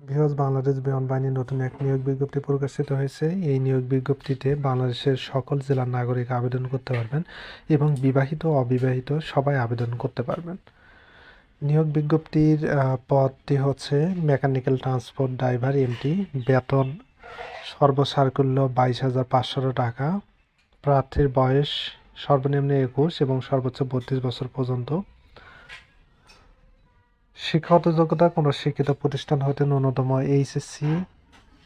বৃহৎ বাংলাদেশ বিমান বাহিনীর নতুন এক নিয়োগ বিজ্ঞপ্তি প্রকাশিত হয়েছে। এই নিয়োগ বিজ্ঞপ্তিতে বাংলাদেশের সকল জেলার নাগরিক আবেদন করতে পারবেন এবং বিবাহিত অবিবাহিত সবাই আবেদন করতে পারবেন। নিয়োগ বিজ্ঞপ্তির পদটি হচ্ছে মেকানিক্যাল ট্রান্সপোর্ট ড্রাইভার এমটি। বেতন সর্বসাকুল্য বাইশ হাজার পাঁচশো টাকা। প্রার্থীর বয়স সর্বনিম্ন একুশ এবং সর্বোচ্চ বত্রিশ বছর পর্যন্ত। শিক্ষাগত যোগ্যতা কোনো শিক্ষিত প্রতিষ্ঠান হতে ন্যূনতম এইচএসসি,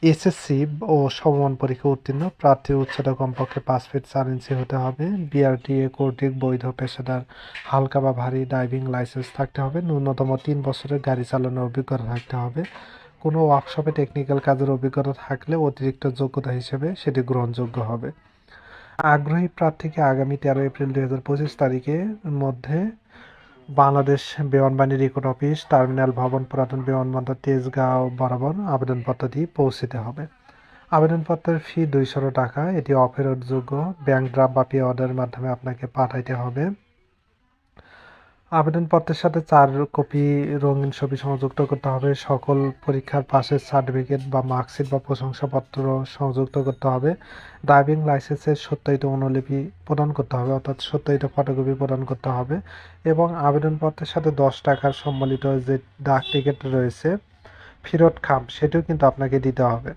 এসএসসি ও সমমান পরীক্ষা উত্তীর্ণ প্রার্থীর উচ্চতা কমপক্ষে পাঁচ ফিট চার ইঞ্চি হতে হবে, বিআরটিএ, কর্তৃক বৈধ পেশাদার, হালকা বা ভারী ড্রাইভিং লাইসেন্স থাকতে হবে, ন্যূনতম তিন বছরের গাড়ি চালানোর অভিজ্ঞতা থাকতে হবে। কোনো ওয়ার্কশপে টেকনিক্যাল কাজের অভিজ্ঞতা থাকলে অতিরিক্ত যোগ্যতা হিসেবে সেটি গ্রহণযোগ্য হবে। আগ্রহী প্রার্থীকে আগামী তেরো এপ্রিল দুই হাজার পঁচিশ তারিখের মধ্যে বাংলাদেশ বিমানবাহিনী রেকর্ড অফিস, টার্মিনাল ভবন, পুরাতন বিমানবন্দর, তেজগাঁও বরাবর আবেদনপত্রটি পৌঁছিতে হবে। আবেদনপত্রের ফি দুইশো টাকা, এটি অফেরতযোগ্য ব্যাংক ড্রাফট বা পে অর্ডারের মাধ্যমে আপনাকে পাঠাইতে হবে। আবেদনপত্রের সাথে চার কপি রঙিন ছবি সংযুক্ত করতে হবে। সকল পরীক্ষার পাশের সার্টিফিকেট বা মার্কশিট বা প্রশংসাপত্র সংযুক্ত করতে হবে। ড্রাইভিং লাইসেন্সের সত্যায়িত অনুলিপি প্রদান করতে হবে, অর্থাৎ সত্যায়িত ফটোকপি প্রদান করতে হবে এবং আবেদনপত্রের সাথে দশ টাকার সম্বলিত যে ডাক টিকিট রয়েছে ফেরত খাম সেটিও কিন্তু আপনাকে দিতে হবে।